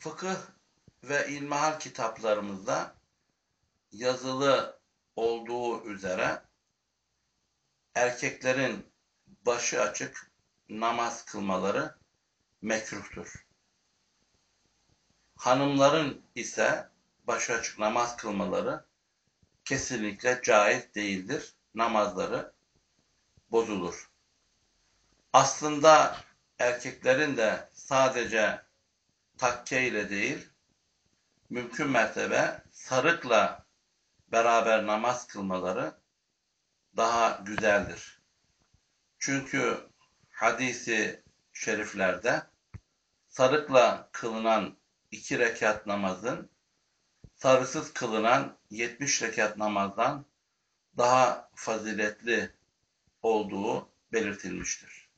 fıkıh ve ilmihal kitaplarımızda yazılı olduğu üzere erkeklerin başı açık namaz kılmaları mekruhtur. Hanımların ise başı açık namaz kılmaları kesinlikle caiz değildir. Namazları bozulur. Aslında erkeklerin de sadece takke ile değil, mümkün mertebe sarıkla beraber namaz kılmaları daha güzeldir. Çünkü hadisi şeriflerde sarıkla kılınan iki rekat namazın sarısız kılınan 70 rekat namazdan daha faziletli olduğu belirtilmiştir.